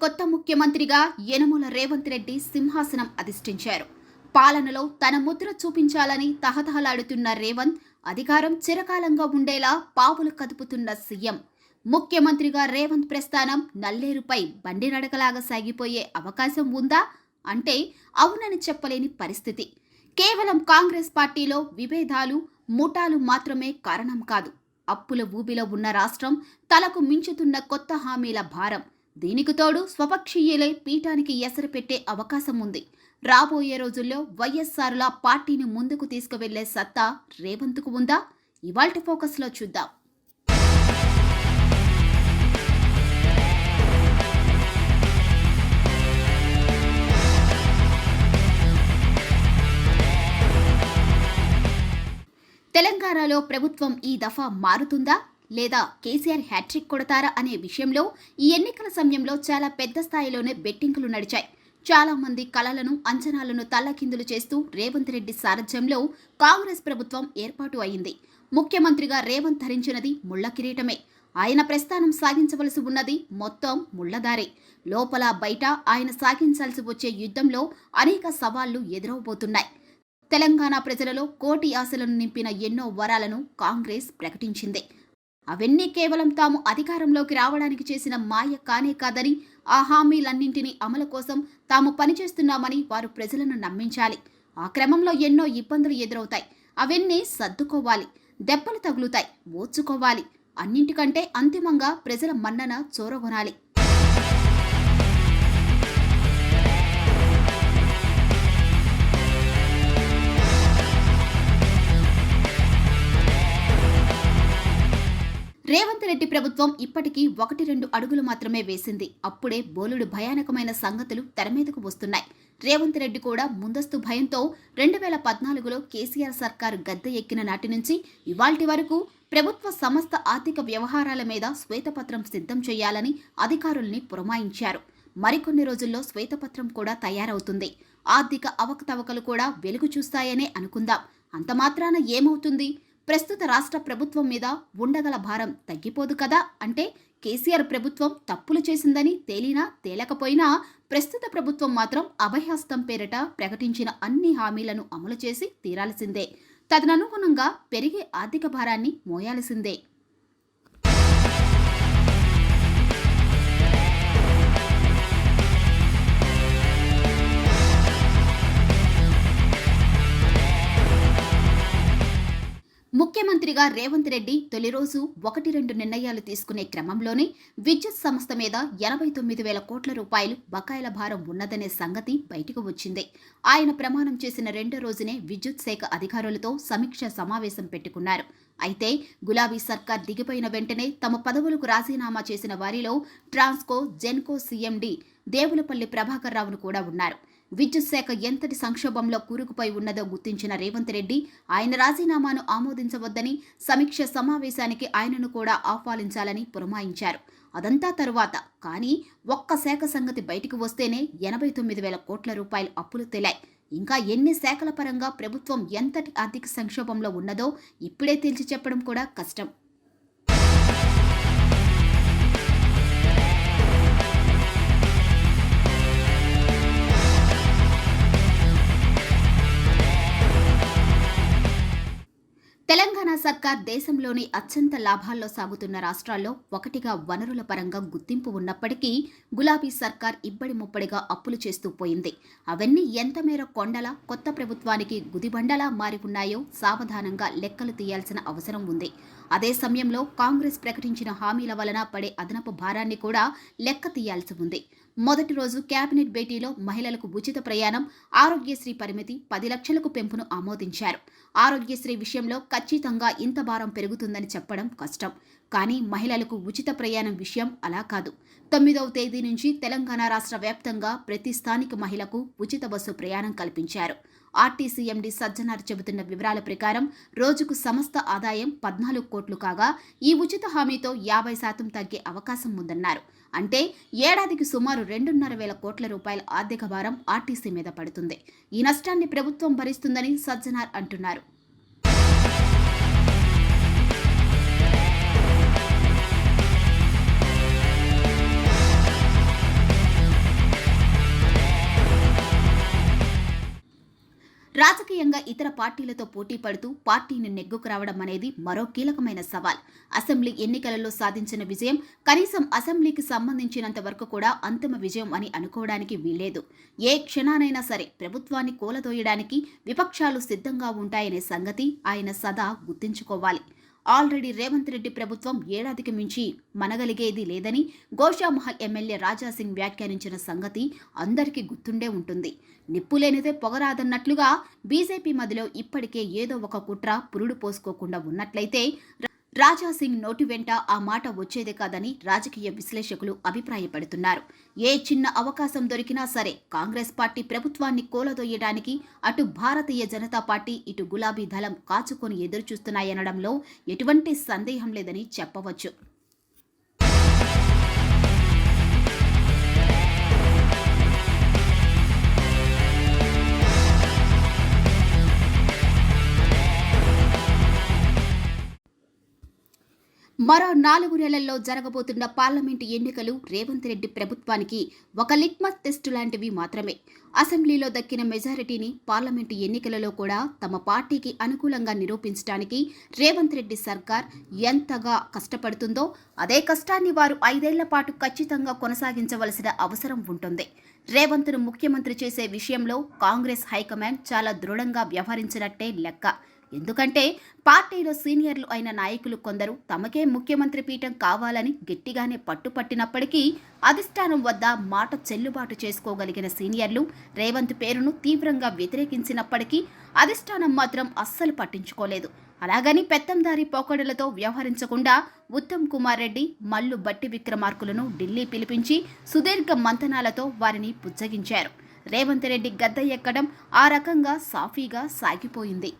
కొత్త ముఖ్యమంత్రిగా యనుమల రేవంత్ రెడ్డి సింహాసనం అధిష్ఠించారు. పాలనలో తన ముద్ర చూపించాలని తహతహలాడుతున్న రేవంత్ అధికారం చిరకాలంగా ఉండేలా పావులు కదుపుతున్న సీఎం. ముఖ్యమంత్రిగా రేవంత్ ప్రస్థానం నల్లేరుపై బండి నడకలాగా సాగిపోయే అవకాశం ఉందా? అంటే అవునని చెప్పలేని పరిస్థితి. కేవలం కాంగ్రెస్ పార్టీలో విభేదాలు ముఠాలు మాత్రమే కారణం కాదు. అప్పుల ఊబిలో ఉన్న రాష్ట్రం తలకు మించుతున్న కొత్త హామీల భారం. దీనికి తోడు స్వపక్షీయులే పీఠానికి ఎసరు పెట్టే అవకాశం ఉంది. రాబోయే రోజుల్లో వైఎస్ఆర్ల పార్టీని ముందుకు తీసుకువెళ్ళే సత్తా రేవంత్కు ఉందా? ఇవాల్టి ఫోకస్లో చూద్దాం. తెలంగాణలో ప్రభుత్వం ఈ దఫా మారుతుందా? లేదా కేసీఆర్ హ్యాట్రిక్ కొడతారా అనే విషయంలో ఈ ఎన్నికల సమయంలో చాలా పెద్ద స్థాయిలోనే బెట్టింగులు నడిచాయి. చాలా మంది అంచనాలను తల్లకిందులు చేస్తూ రేవంత్ రెడ్డి సారథ్యంలో కాంగ్రెస్ ప్రభుత్వం ఏర్పాటు అయింది. ముఖ్యమంత్రిగా రేవంత్ ధరించినది ముళ్ళ కిరీటమే. ఆయన ప్రస్థానం సాగించవలసి ఉన్నది మొత్తం ముళ్ళదారే లోపల బయట ఆయన సాగించాల్సి వచ్చే యుద్ధంలో అనేక సవాళ్ళు ఎదురవబోతున్నాయి. తెలంగాణ ప్రజలలో కోటి ఆశలను నింపిన ఎన్నో వరాలను కాంగ్రెస్ ప్రకటించింది. అవన్నీ కేవలం తాము అధికారంలోకి రావడానికి చేసిన మాయ కానే కాదని ఆ హామీలన్నింటినీ అమలు కోసం తాము పనిచేస్తున్నామని వారు ప్రజలను నమ్మించాలి. ఆ క్రమంలో ఎన్నో ఇబ్బందులు ఎదురవుతాయి. అవన్నీ సర్దుకోవాలి. దెబ్బలు తగులుతాయి. ఓర్చుకోవాలి అన్నింటికంటే అంతిమంగా ప్రజల మన్నన చోరగొనాలి. రేవంత్ రెడ్డి ప్రభుత్వం ఇప్పటికీ ఒకటి రెండు అడుగులు మాత్రమే వేసింది. అప్పుడే బోలుడు భయానకమైన సంగతులు తెరమీదకు వస్తున్నాయి. రేవంత్ రెడ్డి కూడా ముందస్తు భయంతో రెండు వేల పద్నాలుగులో కేసీఆర్ సర్కారు గద్దె ఎక్కిన నాటి నుంచి ఇవాల్టి వరకు ప్రభుత్వ సమస్త ఆర్థిక వ్యవహారాల మీద శ్వేతపత్రం సిద్ధం చేయాలని అధికారుల్ని పురమాయించారు. మరికొన్ని రోజుల్లో శ్వేతపత్రం కూడా తయారవుతుంది. ఆర్థిక అవకతవకలు కూడా వెలుగు చూస్తాయనే అనుకుందాం. అంత మాత్రాన ఏమవుతుంది? ప్రస్తుత రాష్ట్ర ప్రభుత్వం మీద ఉండగల భారం తగ్గిపోదు కదా? అంటే కేసీఆర్ ప్రభుత్వం తప్పులు చేసిందని తేలినా తేలకపోయినా ప్రస్తుత ప్రభుత్వం మాత్రం అభయహస్తం పేరిట ప్రకటించిన అన్ని హామీలను అమలు చేసి తీరాల్సిందే. తదనుగుణంగా పెరిగే ఆర్థిక భారాన్ని మోయాల్సిందే. ముఖ్యమంత్రిగా రేవంత్ రెడ్డి తొలి రోజు ఒకటి రెండు నిర్ణయాలు తీసుకునే క్రమంలోనే విద్యుత్ సంస్థ మీద ఎనభై తొమ్మిది వేల కోట్ల రూపాయలు బకాయిల భారం ఉన్నదనే సంగతి బయటకు వచ్చింది. ఆయన ప్రమాణం చేసిన రెండో రోజునే విద్యుత్ శాఖ అధికారులతో సమీక్ష సమావేశం పెట్టుకున్నారు. అయితే గులాబీ సర్కార్ దిగిపోయిన వెంటనే తమ పదవులకు రాజీనామా చేసిన వారిలో ట్రాన్స్కో జెన్కో సీఎండీ దేవులపల్లి ప్రభాకర్ రావును కూడా ఉన్నారు. విద్యుత్ శాఖ ఎంతటి సంక్షోభంలో కూరుకుపోయి ఉన్నదో గుర్తించిన రేవంత్ రెడ్డి ఆయన రాజీనామాను ఆమోదించవద్దని సమీక్ష సమావేశానికి ఆయనను కూడా ఆహ్వానించాలని పురమాయించారు. అదంతా తరువాత. కానీ ఒక్క శాఖ సంగతి బయటకు వస్తేనే ఎనభై తొమ్మిది వేల కోట్ల రూపాయల అప్పులు తెలాయి. ఇంకా ఎన్ని శాఖల పరంగా ప్రభుత్వం ఎంతటి ఆర్థిక సంక్షోభంలో ఉన్నదో ఇప్పుడే తేల్చి చెప్పడం కూడా కష్టం. సర్కార్ దేశంలోని అత్యంత లాభాల్లో సాగుతున్న రాష్ట్రాల్లో ఒకటిగా వనరుల పరంగా గుర్తింపు ఉన్నప్పటికీ గులాబీ సర్కార్ ఇబ్బడి ముప్పడిగా అప్పులు చేస్తూ పోయింది. అవన్నీ ఎంత మేర కొండల కొత్త ప్రభుత్వానికి గుదిబండలా మారి ఉన్నాయో సావధానంగా లెక్కలు తీయాల్సిన అవసరం ఉంది. అదే సమయంలో కాంగ్రెస్ ప్రకటించిన హామీల వలన పడే అదనపు భారాన్ని కూడా లెక్క తీయాల్సి ఉంది. మొదటి రోజు కేబినెట్ భేటీలో మహిళలకు ఉచిత ప్రయాణం ఆరోగ్యశ్రీ పరిమితి పది లక్షలకు పెంపును ఆమోదించారు. ఆరోగ్యశ్రీ విషయంలో ఖచ్చితంగా ఇంత భారం పెరుగుతుందని చెప్పడం కష్టం. కానీ మహిళలకు ఉచిత ప్రయాణం విషయం అలా కాదు. తొమ్మిదవ తేదీ నుంచి తెలంగాణ రాష్ట్ర వ్యాప్తంగా ప్రతి స్థానిక మహిళకు ఉచిత బస్సు ప్రయాణం కల్పించారు. ఆర్టీసీ ఎండీ సజ్జనార్ చెబుతున్న వివరాల ప్రకారం రోజుకు సమస్త ఆదాయం పద్నాలుగు కోట్లు కాగా ఈ ఉచిత హామీతో యాభై శాతం తగ్గే అవకాశం ఉందన్నారు. అంటే ఏడాదికి సుమారు రెండున్నర వేల కోట్ల రూపాయల ఆర్థిక భారం ఆర్టీసీ మీద పడుతుంది. ఈ నష్టాన్ని ప్రభుత్వం భరిస్తుందని సజ్జనార్ అంటున్నారు. రాజకీయంగా ఇతర పార్టీలతో పోటీ పడుతూ పార్టీని నెగ్గుకు రావడం అనేది మరో కీలకమైన సవాల్. అసెంబ్లీ ఎన్నికలలో సాధించిన విజయం కనీసం అసెంబ్లీకి సంబంధించినంత వరకు కూడా అంతిమ విజయం అని అనుకోవడానికి వీల్లేదు. ఏ క్షణానైనా సరే ప్రభుత్వాన్ని కూలదోయడానికి విపక్షాలు సిద్ధంగా ఉంటాయనే సంగతి ఆయన సదా గుర్తుంచుకోవాలి. ఆల్రెడీ రేవంత్ రెడ్డి ప్రభుత్వం ఏడాదికి మించి మనగలిగేది లేదని గోషామహల్ ఎమ్మెల్యే రాజాసింగ్ వ్యాఖ్యానించిన సంగతి అందరికీ గుర్తుండే ఉంటుంది. నిప్పులేనిదే పొగరాదన్నట్లుగా బీజేపీ మధ్యలో ఇప్పటికే ఏదో ఒక కుట్ర పురుడు పోసుకోకుండా ఉన్నట్లయితే రాజాసింగ్ నోటి వెంట ఆ మాట వచ్చేదే కాదని రాజకీయ విశ్లేషకులు అభిప్రాయపడుతున్నారు. ఏ చిన్న అవకాశం దొరికినా సరే కాంగ్రెస్ పార్టీ ప్రభుత్వాన్ని కూలదొయ్యడానికి అటు భారతీయ జనతా పార్టీ ఇటు గులాబీ దళం కాచుకొని ఎదురుచూస్తున్నాయనడంలో ఎటువంటి సందేహం లేదని చెప్పవచ్చు. మరో నాలుగు నెలల్లో జరగబోతున్న పార్లమెంటు ఎన్నికలు రేవంత్ రెడ్డి ప్రభుత్వానికి ఒక లిట్మస్ టెస్టు లాంటివి మాత్రమే. అసెంబ్లీలో దక్కిన మెజారిటీని పార్లమెంటు ఎన్నికలలో కూడా తమ పార్టీకి అనుకూలంగా నిరూపించడానికి రేవంత్ రెడ్డి సర్కార్ ఎంతగా కష్టపడుతుందో అదే కష్టాన్ని వారు ఐదేళ్ళ పాటు ఖచ్చితంగా కొనసాగించవలసిన అవసరం ఉంటుంది. రేవంత్ను ముఖ్యమంత్రి చేసే విషయంలో కాంగ్రెస్ హైకమాండ్ చాలా దృఢంగా వ్యవహరించినట్టే లెక్క. ఎందుకంటే పార్టీలో సీనియర్లు అయిన నాయకులు కొందరు తమకే ముఖ్యమంత్రి పీఠం కావాలని గట్టిగానే పట్టుపట్టినప్పటికీ అధిష్టానం వద్ద మాట చెల్లుబాటు చేసుకోగలిగిన సీనియర్లు రేవంత్ పేరును తీవ్రంగా వ్యతిరేకించినప్పటికీ అధిష్టానం మాత్రం అస్సలు పట్టించుకోలేదు. అలాగని పెత్తందారి పోకడలతో వ్యవహరించకుండా ఉత్తమ్ కుమార్ రెడ్డి మల్లు బట్టి విక్రమార్కులను ఢిల్లీ పిలిపించి సుదీర్ఘ మంతనాలతో వారిని పుచ్చగించారు. రేవంత్ రెడ్డి గద్ద ఎక్కడం ఆ రకంగా సాఫీగా సాగిపోయింది.